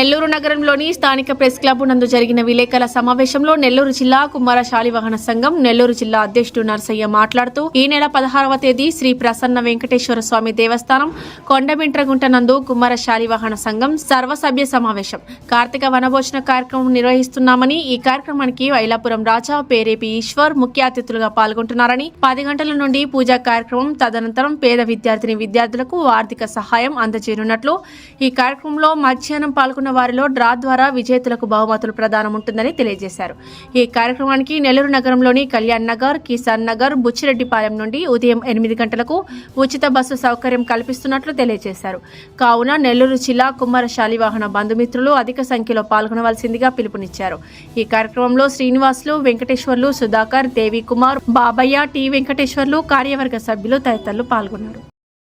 నెల్లూరు నగరంలోని స్థానిక press club నందు జరిగిన విలేకరుల సమావేశంలో నెల్లూరు జిల్లా కుమార శాలివాహన సంఘం నెల్లూరు జిల్లా అధ్యక్షుడు నరసయ్య మాట్లాడుతూ ఈ నెల పదహారవ తేదీ శ్రీ ప్రసన్న వెంకటేశ్వర స్వామి దేవస్థానం కొండమింట్రగుంట నందు కుమార శాలివాహన సంఘం సర్వసభ్య సమావేశం. కార్తీక వనభోజన కార్యక్రమం నిర్వహిస్తున్నామని ఈ కార్యక్రమానికి వైలాపురం రాజా పేరేపి ఈశ్వర్ ముఖ్య అతిథులుగా పాల్గొంటున్నారని పది గంటల నుండి పూజా కార్యక్రమం తదనంతరం పేద విద్యార్థిని విద్యార్థులకు ఆర్థిక సహాయం అందజేయనున్నట్లు ఈ కార్యక్రమంలో మధ్యాహ్నం పాల్గొన్న వారిలో డ్రా ద్వారా విజేతలకు బహుమతులు ప్రదానం ఉంటుందని తెలియజేశారు. ఈ కార్యక్రమానికి నెల్లూరు నగరంలోని కళ్యాణ్ నగర్ కిసాన్ నగర్ బుచ్చిరెడ్డిపాలెం నుండి ఉదయం ఎనిమిది గంటలకు ఉచిత బస్సు సౌకర్యం కల్పిస్తున్నట్లు తెలియజేశారు. కావున నెల్లూరు జిల్లా కుమ్మర శాలివాహన బంధుమిత్రులు అధిక సంఖ్యలో పాల్గొనవలసిందిగా పిలుపునిచ్చారు. ఈ కార్యక్రమంలో శ్రీనివాసులు వెంకటేశ్వర్లు సుధాకర్ దేవి కుమార్ బాబయ్య టి. వెంకటేశ్వర్లు కార్యవర్గ సభ్యులు తదితరులు పాల్గొన్నారు.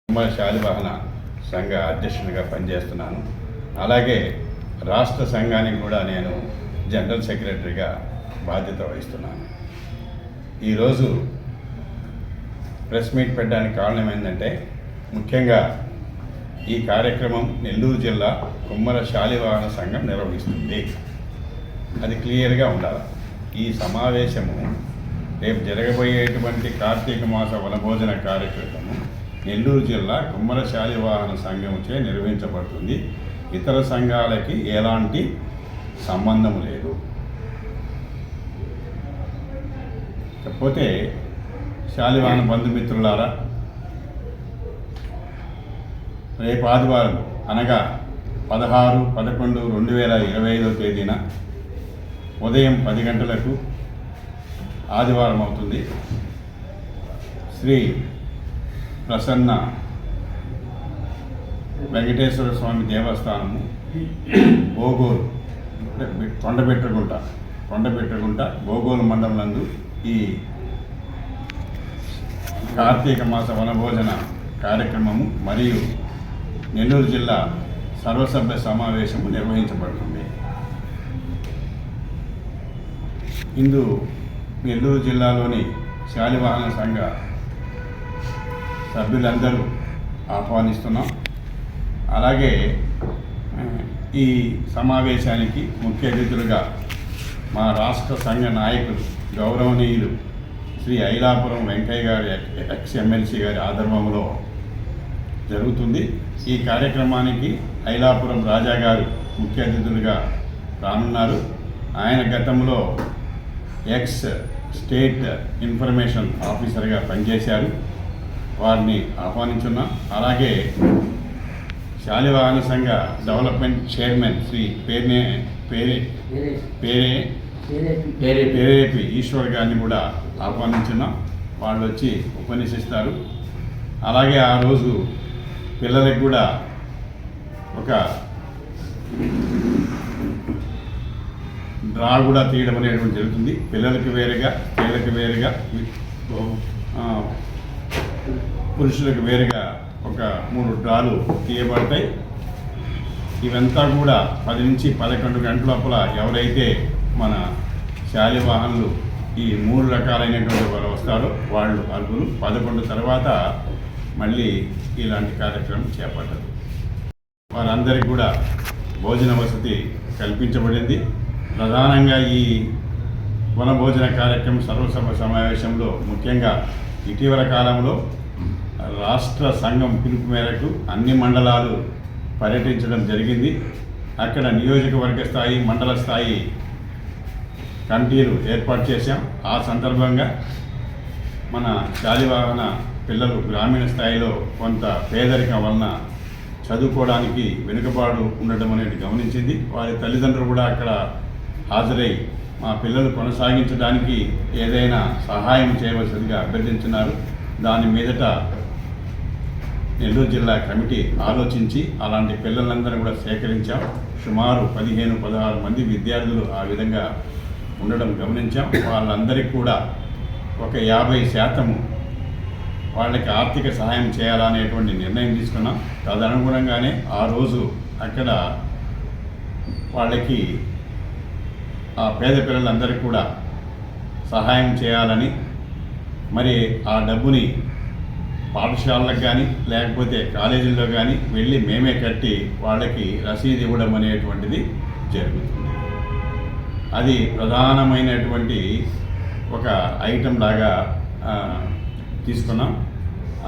కుమార శాలివాహన సంఘ అధ్యక్షునిగా పనిచేస్తున్నాను. అలాగే రాష్ట్ర సంఘానికి కూడా నేను జనరల్ సెక్రటరీగా బాధ్యత వహిస్తున్నాను. ఈరోజు ప్రెస్ మీట్ పెట్టడానికి కారణం ఏంటంటే ముఖ్యంగా ఈ కార్యక్రమం నెల్లూరు జిల్లా కుమ్మర శాలివాహన సంఘం నిర్వహిస్తుంది. అది క్లియర్గా ఉండాలి. ఈ సమావేశము రేపు జరగబోయేటువంటి కార్తీక మాస వనభోజన కార్యక్రమము నెల్లూరు జిల్లా కుమ్మర శాలివాహన సంఘంచే నిర్వహించబడుతుంది. ఇతర సంఘాలకి ఎలాంటి సంబంధం లేదు. కాకపోతే శాలివాహన బంధుమిత్రులారా రేపు ఆదివారం అనగా పదహారు పదకొండు రెండు వేల ఇరవై ఐదో తేదీన ఉదయం పది గంటలకు ఆదివారం అవుతుంది. శ్రీ ప్రసన్న వెంకటేశ్వర స్వామి దేవస్థానము బోగోలు కొండబెట్టగుంట కొండబెట్టగుంట బోగోలు మండలందు ఈ కార్తీక మాస వనభోజన కార్యక్రమము మరియు నెల్లూరు జిల్లా సర్వసభ్య సమావేశము నిర్వహించబడుతుంది. ఇందు నెల్లూరు జిల్లాలోని శాలివాహన సంఘ సభ్యులందరూ ఆహ్వానిస్తున్నాం. అలాగే ఈ సమావేశానికి ముఖ్య అతిథులుగా మా రాష్ట్ర సంఘ నాయకులు గౌరవనీయులు శ్రీ ఐలాపురం వెంకయ్య గారి ఎక్స్ ఎమ్మెల్సీ గారి ఆధర్మంలో జరుగుతుంది. ఈ కార్యక్రమానికి ఐలాపురం రాజా గారు ముఖ్య అతిథులుగా రానున్నారు. ఆయన గతంలో ఎక్స్ స్టేట్ ఇన్ఫర్మేషన్ ఆఫీసర్గా పనిచేశారు. వారిని ఆహ్వానించున్నాం. అలాగే శాలివాహన సంఘ డెవలప్మెంట్ చైర్మన్ శ్రీ పేర్నే పేరే పేరే పేరే పేరేపి ఈశ్వర్ గారిని కూడా ఆహ్వానించున్నాం. వాళ్ళు వచ్చి ఉపన్యసిస్తారు. అలాగే ఆ రోజు పిల్లలకు కూడా ఒక డ్రా కూడా తీయడం అనేటువంటి జరుగుతుంది. పిల్లలకి వేరుగా స్త్రీలకు వేరుగా పురుషులకు వేరుగా ఒక మూడు డ్రాలు తీయబడతాయి. ఇవంతా కూడా పది నుంచి పదకొండు గంటల లోపల ఎవరైతే మన శాలివాహనులు ఈ మూడు రకాలైనటువంటి వారు వస్తారో వాళ్ళు అర్హులు పదకొండు తర్వాత మళ్ళీ ఇలాంటి కార్యక్రమం చేపట్టదు వారందరికీ కూడా భోజన వసతి కల్పించబడింది. ప్రధానంగా ఈ వనభోజన కార్యక్రమం సర్వసభ సమావేశంలో ముఖ్యంగా ఇటీవల కాలంలో రాష్ట్ర సంఘం పిలుపు మేరకు అన్ని మండలాలు పర్యటించడం జరిగింది. అక్కడ నియోజకవర్గ స్థాయి మండల స్థాయి కమిటీలు ఏర్పాటు చేశాం. ఆ సందర్భంగా మన శాలివాహన పిల్లలు గ్రామీణ స్థాయిలో కొంత పేదరికం వలన చదువుకోవడానికి వెనుకబాటు ఉండటం అనేది గమనించింది. వారి తల్లిదండ్రులు కూడా అక్కడ హాజరై మా పిల్లలు కొనసాగించడానికి ఏదైనా సహాయం చేయవలసిందిగా అభ్యర్థించినారు దాని మీదట నెల్లూరు జిల్లా కమిటీ ఆలోచించి అలాంటి పిల్లలందరూ కూడా సేకరించాం. సుమారు పదిహేను పదహారు మంది విద్యార్థులు ఆ విధంగా ఉండడం గమనించాం. వాళ్ళందరికీ కూడా ఒక యాభై శాతము వాళ్ళకి ఆర్థిక సహాయం చేయాలనేటువంటి నిర్ణయం తీసుకున్నాం. తదనుగుణంగానే ఆ రోజు అక్కడ వాళ్ళకి ఆ పేద పిల్లలందరికీ కూడా సహాయం చేయాలని మరి ఆ డబ్బుని పాఠశాలలకు కానీ లేకపోతే కాలేజీల్లో కానీ వెళ్ళి మేమే కట్టి వాళ్ళకి రసీదు ఇవ్వడం అనేటువంటిది జరుగుతుంది. అది ప్రధానమైనటువంటి ఒక ఐటెం లాగా తీసుకున్నాం.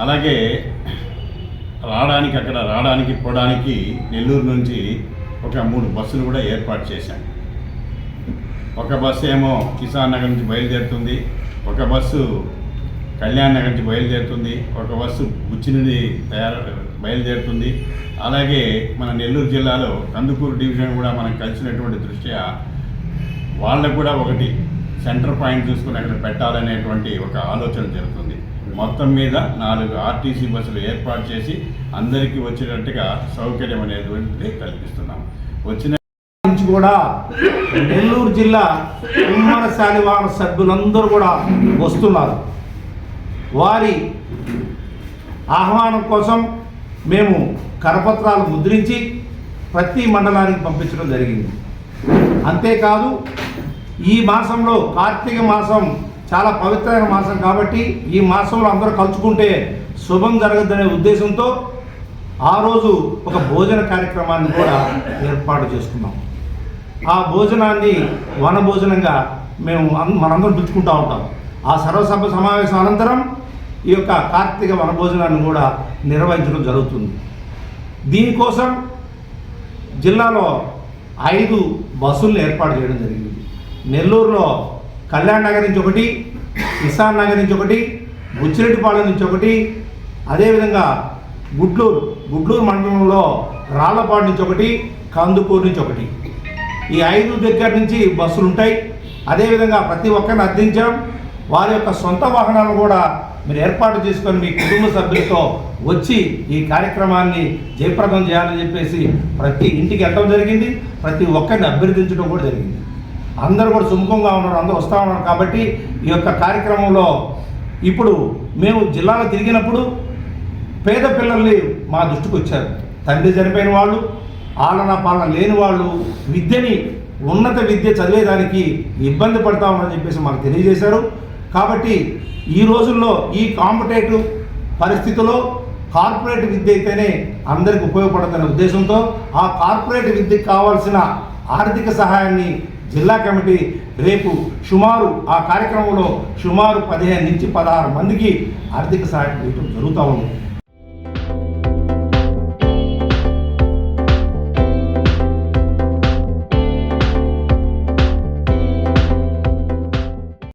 అలాగే రావడానికి అక్కడ రావడానికి పోవడానికి నెల్లూరు నుంచి ఒక మూడు బస్సులు కూడా ఏర్పాటు చేశాం. ఒక బస్సు ఏమో కిసాన్ నగర్ నుంచి బయలుదేరుతుంది. ఒక బస్సు కళ్యాణ్ నగర్ నుంచి బయలుదేరుతుంది. ఒక బస్సు బుచ్చి నుండి తయారు బయలుదేరుతుంది. అలాగే మన నెల్లూరు జిల్లాలో కందుకూరు డివిజన్ కూడా మనం కలిసినటువంటి దృష్ట్యా వాళ్ళకు కూడా ఒకటి సెంటర్ పాయింట్ చూసుకుని అక్కడ పెట్టాలనేటువంటి ఒక ఆలోచన జరుగుతుంది. మొత్తం మీద నాలుగు ఆర్టీసీ బస్సులు ఏర్పాటు చేసి అందరికీ వచ్చేటట్టుగా సౌకర్యం అనేటువంటిది కల్పిస్తున్నాం. వచ్చిన నుంచి కూడా నెల్లూరు జిల్లా ఉమ్మడి శాలివాహన సభ్యులందరూ కూడా వస్తున్నారు. వారి ఆహ్వానం కోసం మేము కరపత్రాలు ముద్రించి ప్రతి మండలానికి పంపించడం జరిగింది. అంతేకాదు ఈ మాసంలో కార్తీక మాసం చాలా పవిత్రమైన మాసం కాబట్టి ఈ మాసంలో అందరూ కలుసుకుంటే శుభం జరగద్దనే ఉద్దేశంతో ఆ రోజు ఒక భోజన కార్యక్రమాన్ని కూడా ఏర్పాటు చేసుకున్నాం. ఆ భోజనాన్ని వన భోజనంగా మేము మనందరం పిలుచుకుంటూ ఉంటాం. ఆ సర్వసభ సమావేశం అనంతరం ఈ యొక్క కార్తీక వన భోజనాన్ని కూడా నిర్వహించడం జరుగుతుంది. దీనికోసం జిల్లాలో ఐదు బస్సులను ఏర్పాటు చేయడం జరిగింది. నెల్లూరులో కళ్యాణ్ నగర్ నుంచి ఒకటి కిసాన్ నగర్ నుంచి ఒకటి బుచ్చిరెడ్డిపాళెం నుంచి ఒకటి అదేవిధంగా గుడ్లూరు గుడ్లూరు మండలంలో రాళ్ళపాడు నుంచి ఒకటి కందుకూరు నుంచి ఒకటి. ఈ ఐదు దగ్గర నుంచి బస్సులు ఉంటాయి. అదేవిధంగా ప్రతి ఒక్కరిని అర్థించడం వారి యొక్క సొంత వాహనాలను కూడా మీరు ఏర్పాటు చేసుకొని మీ కుటుంబ సభ్యులతో వచ్చి ఈ కార్యక్రమాన్ని జయప్రదం చేయాలని చెప్పేసి ప్రతి ఇంటికి వెళ్ళడం జరిగింది ప్రతి ఒక్కరిని అభ్యర్థించడం కూడా జరిగింది. అందరూ కూడా సుముఖంగా ఉన్నారు అందరూ వస్తూ ఉన్నారు కాబట్టి ఈ యొక్క కార్యక్రమంలో ఇప్పుడు మేము జిల్లాలో తిరిగినప్పుడు పేద పిల్లల్ని మా దృష్టికి వచ్చారు. తండ్రి చనిపోయిన వాళ్ళు ఆలన పాలన లేని వాళ్ళు విద్యని ఉన్నత విద్య చదివేదానికి ఇబ్బంది పడతామని చెప్పేసి మాకు తెలియజేశారు. కాబట్టి ఈ రోజుల్లో ఈ కాంపిటేటివ్ పరిస్థితిలో కార్పొరేట్ విద్య అయితేనే అందరికి ఉపయోగపడుతున్న ఉద్దేశంతో ఆ కార్పొరేట్ విద్యకు కావాల్సిన ఆర్థిక సహాయాన్ని జిల్లా కమిటీ రేపు సుమారు ఆ కార్యక్రమంలో సుమారు పదిహేను నుంచి పదహారు మందికి ఆర్థిక సహాయం ఇవ్వడం జరుగుతూ ఉంది.